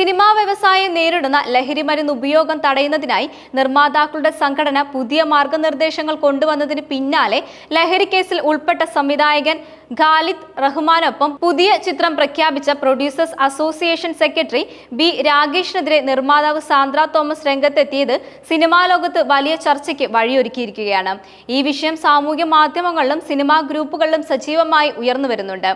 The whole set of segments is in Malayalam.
സിനിമാ വ്യവസായം നേരിടുന്ന ലഹരി മരുന്ന് ഉപയോഗം തടയുന്നതിനായി നിർമ്മാതാക്കളുടെ സംഘടന പുതിയ മാർഗനിർദ്ദേശങ്ങൾ കൊണ്ടുവന്നതിന് പിന്നാലെ ലഹരി കേസിൽ ഉൾപ്പെട്ട സംവിധായകൻ ഖാലിദ് റഹ്മാനൊപ്പം പുതിയ ചിത്രം പ്രഖ്യാപിച്ച പ്രൊഡ്യൂസേഴ്സ് അസോസിയേഷൻ സെക്രട്ടറി ബി രാഗേഷിനെതിരെ നിർമ്മാതാവ് സാന്ദ്ര തോമസ് രംഗത്തെത്തിയത് സിനിമാ ലോകത്ത് വലിയ ചർച്ചയ്ക്ക് വഴിയൊരുക്കിയിരിക്കുകയാണ്. ഈ വിഷയം സാമൂഹ്യ മാധ്യമങ്ങളിലും സിനിമാ ഗ്രൂപ്പുകളിലും സജീവമായി ഉയർന്നു വരുന്നുണ്ട്.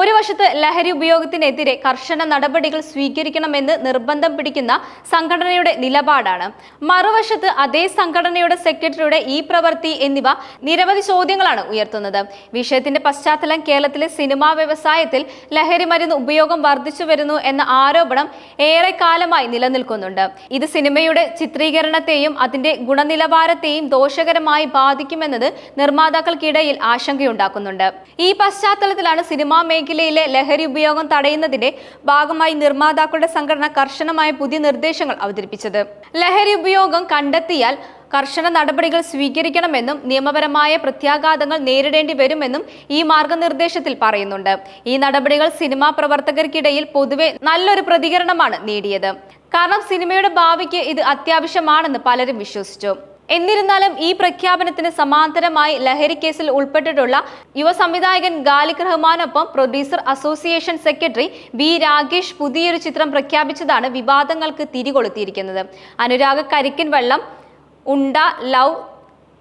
ഒരു വശത്ത് ലഹരി ഉപയോഗത്തിനെതിരെ കർശന നടപടികൾ സ്വീകരിക്കണമെന്ന് നിർബന്ധം പിടിക്കുന്ന സംഘടനയുടെ നിലപാടാണ്. മറുവശത്ത് അതേ സംഘടനയുടെ സെക്രട്ടറിയുടെ ഈ പ്രവൃത്തി എന്നിവ നിരവധി ചോദ്യങ്ങളാണ് ഉയർത്തുന്നത്. വിഷയത്തിന്റെ പശ്ചാത്തലം കേരളത്തിലെ സിനിമാ വ്യവസായത്തിൽ ലഹരി മരുന്ന് ഉപയോഗം വർദ്ധിച്ചു വരുന്നു എന്ന ആരോപണം ഏറെ കാലമായി നിലനിൽക്കുന്നുണ്ട്. ഇത് സിനിമയുടെ ചിത്രീകരണത്തെയും അതിന്റെ ഗുണനിലവാരത്തെയും ദോഷകരമായി ബാധിക്കുമെന്നത് നിർമ്മാതാക്കൾക്കിടയിൽ ആശങ്കയുണ്ടാക്കുന്നുണ്ട്. ഈ പശ്ചാത്തലത്തിലാണ് സിനിമാ മേഖലയിലെ ലഹരി ഉപയോഗം തടയുന്നതിന്റെ ഭാഗമായി നിർമ്മാതാക്കളുടെ സംഘടന കർശനമായ പുതിയ നിർദ്ദേശങ്ങൾ അവതരിപ്പിച്ചത്. ലഹരി ഉപയോഗം കണ്ടെത്തിയാൽ കർശന നടപടികൾ സ്വീകരിക്കണമെന്നും നിയമപരമായ പ്രത്യാഘാതങ്ങൾ നേരിടേണ്ടി വരുമെന്നും ഈ മാർഗനിർദ്ദേശത്തിൽ പറയുന്നുണ്ട്. ഈ നടപടികൾ സിനിമാ പ്രവർത്തകർക്കിടയിൽ പൊതുവെ നല്ലൊരു പ്രതികരണമാണ് നേടിയത്. കാരണം സിനിമയുടെ ഭാവിക്ക് ഇത് അത്യാവശ്യമാണെന്ന് പലരും വിശ്വസിച്ചു. എന്നിരുന്നാലും ഈ പ്രഖ്യാപനത്തിന് സമാന്തരമായി ലഹരി കേസിൽ ഉൾപ്പെട്ടിട്ടുള്ള യുവ സംവിധായകൻ ഗാലിക് റഹ്മാനൊപ്പം producer association secretary B Rakesh പുതിയൊരു ചിത്രം പ്രഖ്യാപിച്ചതാണ് വിവാദങ്ങൾക്ക് തിരികൊളുത്തിയിരിക്കുന്നത്. അനുരാഗ് കരിക്കിൻ വെള്ളം ഉണ്ട ലവ്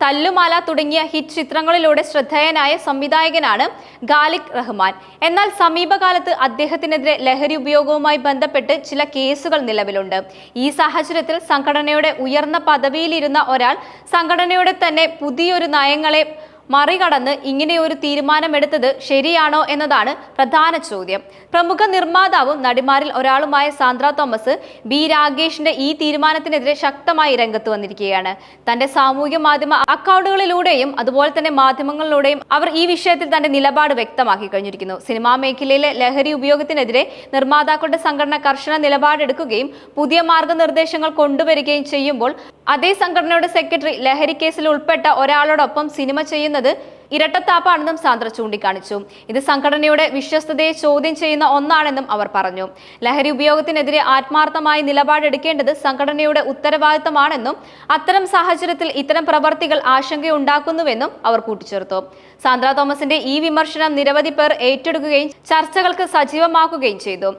തല്ലുമാല തുടങ്ങിയ ഹിറ്റ് ചിത്രങ്ങളിലൂടെ ശ്രദ്ധേയനായ സംവിധായകനാണ് ഗാലിക് റഹ്മാൻ. എന്നാൽ സമീപകാലത്ത് അദ്ദേഹത്തിനെതിരെ ലഹരി ഉപയോഗവുമായി ബന്ധപ്പെട്ട് ചില കേസുകൾ നിലവിലുണ്ട്. ഈ സാഹചര്യത്തിൽ സംഘടനയുടെ ഉയർന്ന പദവിയിലിരുന്ന ഒരാൾ സംഘടനയുടെ തന്നെ പുതിയൊരു നയങ്ങളെ മറികടന്ന് ഇങ്ങനെയൊരു തീരുമാനമെടുത്തത് ശരിയാണോ എന്നതാണ് പ്രധാന ചോദ്യം. പ്രമുഖ നിർമ്മാതാവും നടിമാരിൽ ഒരാളുമായ സാന്ദ്ര തോമസ് ബി. രാഗേഷിന്റെ ഈ തീരുമാനത്തിനെതിരെ ശക്തമായി രംഗത്ത് വന്നിരിക്കുകയാണ്. തന്റെ സാമൂഹ്യ മാധ്യമ അക്കൗണ്ടുകളിലൂടെയും അതുപോലെ തന്നെ മാധ്യമങ്ങളിലൂടെയും അവർ ഈ വിഷയത്തിൽ തന്റെ നിലപാട് വ്യക്തമാക്കി കഴിഞ്ഞിരിക്കുന്നു. സിനിമാ മേഖലയിലെ ലഹരി ഉപയോഗത്തിനെതിരെ നിർമ്മാതാക്കളുടെ സംഘടന കർശന നിലപാടെടുക്കുകയും പുതിയ മാർഗനിർദ്ദേശങ്ങൾ കൊണ്ടുവരികയും ചെയ്യുമ്പോൾ അതേ സംഘടനയുടെ സെക്രട്ടറി ലഹരി കേസിൽ ഉൾപ്പെട്ട ഒരാളോടൊപ്പം സിനിമ ചെയ്യുന്നത് ഇരട്ടത്താപ്പാണെന്നും സാന്ദ്ര ചൂണ്ടിക്കാണിച്ചു. ഇത് സംഘടനയുടെ വിശ്വസ്തതയെ ചോദ്യം ചെയ്യുന്ന ഒന്നാണെന്നും അവർ പറഞ്ഞു. ലഹരി ഉപയോഗത്തിനെതിരെ ആത്മാർത്ഥമായി നിലപാടെടുക്കേണ്ടത് സംഘടനയുടെ ഉത്തരവാദിത്തമാണെന്നും അത്തരം സാഹചര്യത്തിൽ ഇത്തരം പ്രവർത്തികൾ ആശങ്കയുണ്ടാക്കുന്നുവെന്നും അവർ കൂട്ടിച്ചേർത്തു. സാന്ദ്ര തോമസിന്റെ ഈ വിമർശനം നിരവധി പേർ ഏറ്റെടുക്കുകയും ചർച്ചകൾക്ക് സജീവമാക്കുകയും ചെയ്തു.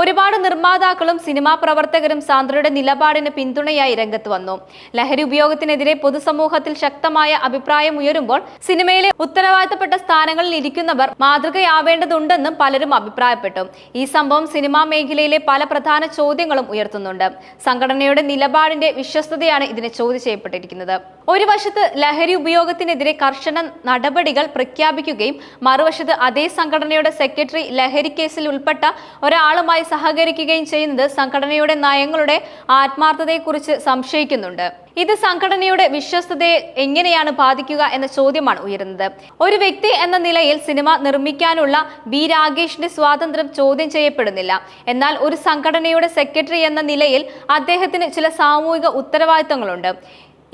ഒരുപാട് നിർമ്മാതാക്കളും സിനിമാ പ്രവർത്തകരും സാന്ദ്രയുടെ നിലപാടിന് പിന്തുണയായി രംഗത്ത് വന്നു. ലഹരി ഉപയോഗത്തിനെതിരെ പൊതുസമൂഹത്തിൽ ശക്തമായ അഭിപ്രായം ഉയരുമ്പോൾ സിനിമയിലെ ഉത്തരവാദിത്തപ്പെട്ട സ്ഥാനങ്ങളിൽ ഇരിക്കുന്നവർ മാതൃകയാവേണ്ടതുണ്ടെന്നും പലരും അഭിപ്രായപ്പെട്ടു. ഈ സംഭവം സിനിമാ മേഖലയിലെ പല പ്രധാന ചോദ്യങ്ങളും ഉയർത്തുന്നുണ്ട്. സംഘടനയുടെ നിലപാടിന്റെ വിശ്വസ്തതയാണ് ഇതിനെ ചോദ്യം ചെയ്യപ്പെട്ടിരിക്കുന്നത്. ഒരു വശത്ത് ലഹരി ഉപയോഗത്തിനെതിരെ കർശന നടപടികൾ പ്രഖ്യാപിക്കുകയും മറുവശത്ത് അതേ സംഘടനയുടെ സെക്രട്ടറി ലഹരി കേസിൽ ഉൾപ്പെട്ട ഒരാളുമായി സഹകരിക്കുകയും ചെയ്യുന്നത് സംഘടനയുടെ നയങ്ങളുടെ ആത്മാർത്ഥതയെക്കുറിച്ച് സംശയിക്കുന്നുണ്ട്. ഇത് സംഘടനയുടെ വിശ്വസ്തതയെ എങ്ങനെയാണ് ബാധിക്കുക എന്ന ചോദ്യമാണ് ഉയരുന്നത്. ഒരു വ്യക്തി എന്ന നിലയിൽ സിനിമ നിർമ്മിക്കാനുള്ള ബി രാഗേഷിന്റെ സ്വാതന്ത്ര്യം ചോദ്യം ചെയ്യപ്പെടുന്നില്ല. എന്നാൽ ഒരു സംഘടനയുടെ സെക്രട്ടറി എന്ന നിലയിൽ അദ്ദേഹത്തിന് ചില സാമൂഹിക ഉത്തരവാദിത്തങ്ങളുണ്ട്.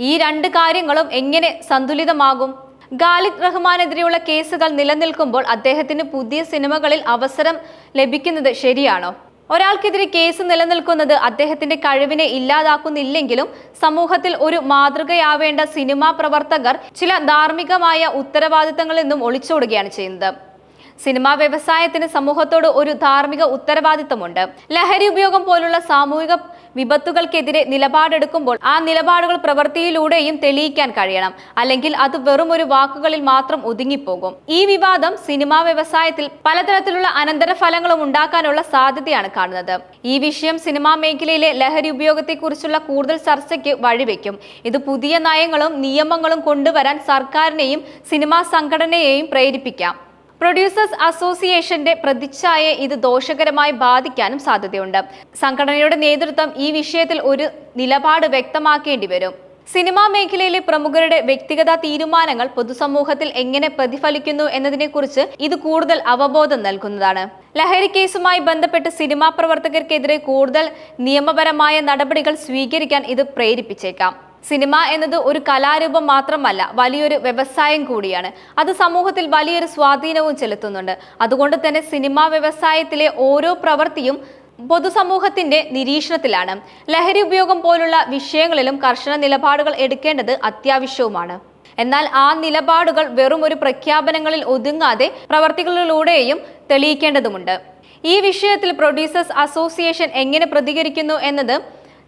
ഈ രണ്ട് കാര്യങ്ങളും എങ്ങനെ സന്തുലിതമാകും? ഗാലിദ് റഹ്മാനെതിരെയുള്ള കേസുകൾ നിലനിൽക്കുമ്പോൾ അദ്ദേഹത്തിന് പുതിയ സിനിമകളിൽ അവസരം ലഭിക്കുന്നത് ശരിയാണോ? ഒരാൾക്കെതിരെ കേസ് നിലനിൽക്കുന്നത് അദ്ദേഹത്തിന്റെ കഴിവിനെ ഇല്ലാതാക്കുന്നില്ലെങ്കിലും സമൂഹത്തിൽ ഒരു മാതൃകയാവേണ്ട സിനിമാ പ്രവർത്തകർ ചില ധാർമ്മികമായ ഉത്തരവാദിത്തങ്ങളിൽ നിന്നും ഒളിച്ചോടുകയാണ് ചെയ്യുന്നത്. സിനിമാ വ്യവസായത്തിന് സമൂഹത്തോട് ഒരു ധാർമ്മിക ഉത്തരവാദിത്തമുണ്ട്. ലഹരി ഉപയോഗം പോലുള്ള സാമൂഹിക വിപത്തുകൾക്കെതിരെ നിലപാടെടുക്കുമ്പോൾ ആ നിലപാടുകൾ പ്രവൃത്തിയിലൂടെയും തെളിയിക്കാൻ കഴിയണം. അല്ലെങ്കിൽ അത് വെറും ഒരു വാക്കുകളിൽ മാത്രം ഒതുങ്ങിപ്പോകും. ഈ വിവാദം സിനിമാ വ്യവസായത്തിൽ പലതരത്തിലുള്ള അനന്തരഫലങ്ങളും ഉണ്ടാക്കാനുള്ള സാധ്യതയാണ് കാണുന്നത്. ഈ വിഷയം സിനിമാ മേഖലയിലെ ലഹരി ഉപയോഗത്തെക്കുറിച്ചുള്ള കൂടുതൽ ചർച്ചയ്ക്ക് വഴിവെക്കും. ഇത് പുതിയ നയങ്ങളും നിയമങ്ങളും കൊണ്ടുവരാൻ സർക്കാരിനെയും സിനിമാ സംഘടനയെയും പ്രേരിപ്പിക്കാം. പ്രൊഡ്യൂസേഴ്സ് അസോസിയേഷന്റെ പ്രതിച്ഛായയെ ഇത് ദോഷകരമായി ബാധിക്കാനും സാധ്യതയുണ്ട്. സംഘടനയുടെ നേതൃത്വം ഈ വിഷയത്തിൽ ഒരു നിലപാട് വ്യക്തമാക്കേണ്ടി വരും. സിനിമാ മേഖലയിലെ പ്രമുഖരുടെ വ്യക്തിഗത തീരുമാനങ്ങൾ പൊതുസമൂഹത്തിൽ എങ്ങനെ പ്രതിഫലിക്കുന്നു എന്നതിനെക്കുറിച്ച് ഇത് കൂടുതൽ അവബോധം നൽകുന്നതാണ്. ലഹരി കേസുമായി ബന്ധപ്പെട്ട് സിനിമാ പ്രവർത്തകർക്കെതിരെ കൂടുതൽ നിയമപരമായ നടപടികൾ സ്വീകരിക്കാൻ ഇത് പ്രേരിപ്പിച്ചേക്കാം. സിനിമ എന്നത് ഒരു കലാരൂപം മാത്രമല്ല വലിയൊരു വ്യവസായം കൂടിയാണ്. അത് സമൂഹത്തിൽ വലിയൊരു സ്വാധീനവും ചെലുത്തുന്നുണ്ട്. അതുകൊണ്ട് തന്നെ സിനിമാ വ്യവസായത്തിലെ ഓരോ പ്രവൃത്തിയും പൊതുസമൂഹത്തിന്റെ നിരീക്ഷണത്തിലാണ്. ലഹരി ഉപയോഗം പോലുള്ള വിഷയങ്ങളിലും കർശന നിലപാടുകൾ എടുക്കേണ്ടത് അത്യാവശ്യവുമാണ്. എന്നാൽ ആ നിലപാടുകൾ വെറും ഒരു പ്രഖ്യാപനങ്ങളിൽ ഒതുങ്ങാതെ പ്രവർത്തികളിലൂടെയും തെളിയിക്കേണ്ടതുണ്ട് ഈ വിഷയത്തിൽ പ്രൊഡ്യൂസേഴ്സ് അസോസിയേഷൻ എങ്ങനെ പ്രതികരിക്കുന്നു എന്നത്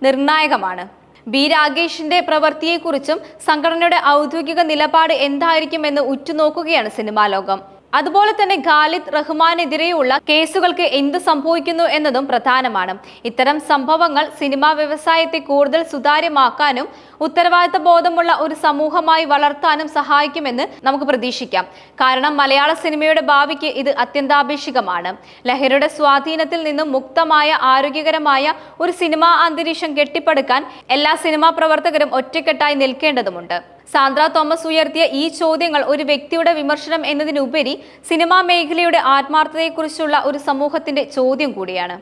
നിർണായകമാണ്. ബി രാഗേഷിന്റെ പ്രവൃത്തിയെക്കുറിച്ചും സംഘടനയുടെ ഔദ്യോഗിക നിലപാട് എന്തായിരിക്കുമെന്ന് ഉറ്റുനോക്കുകയാണ് സിനിമാ ലോകം. അതുപോലെ തന്നെ ഖാലിദ് റഹ്മാനെതിരെയുള്ള കേസുകൾക്ക് എന്ത് സംഭവിക്കുന്നു എന്നതും പ്രധാനമാണ്. ഇത്തരം സംഭവങ്ങൾ സിനിമാ വ്യവസായത്തെ കൂടുതൽ സുതാര്യമാക്കാനും ഉത്തരവാദിത്ത ബോധമുള്ള ഒരു സമൂഹമായി വളർത്താനും സഹായിക്കുമെന്ന് നമുക്ക് പ്രതീക്ഷിക്കാം. കാരണം മലയാള സിനിമയുടെ ഭാവിക്ക് ഇത് അത്യന്താപേക്ഷികമാണ്. ലഹരിയുടെ സ്വാധീനത്തിൽ നിന്നും മുക്തമായ ആരോഗ്യകരമായ ഒരു സിനിമാ അന്തരീക്ഷം കെട്ടിപ്പടുക്കാൻ എല്ലാ സിനിമാ പ്രവർത്തകരും ഒറ്റക്കെട്ടായി നിൽക്കേണ്ടതുണ്ട് സാന്ദ്ര തോമസ് ഉയർത്തിയ ഈ ചോദ്യങ്ങൾ ഒരു വ്യക്തിയുടെ വിമർശനം എന്നതിനുപരി സിനിമാ മേഖലയുടെ ആത്മാർത്ഥതയെക്കുറിച്ചുള്ള ഒരു സമൂഹത്തിന്റെ ചോദ്യം കൂടിയാണ്.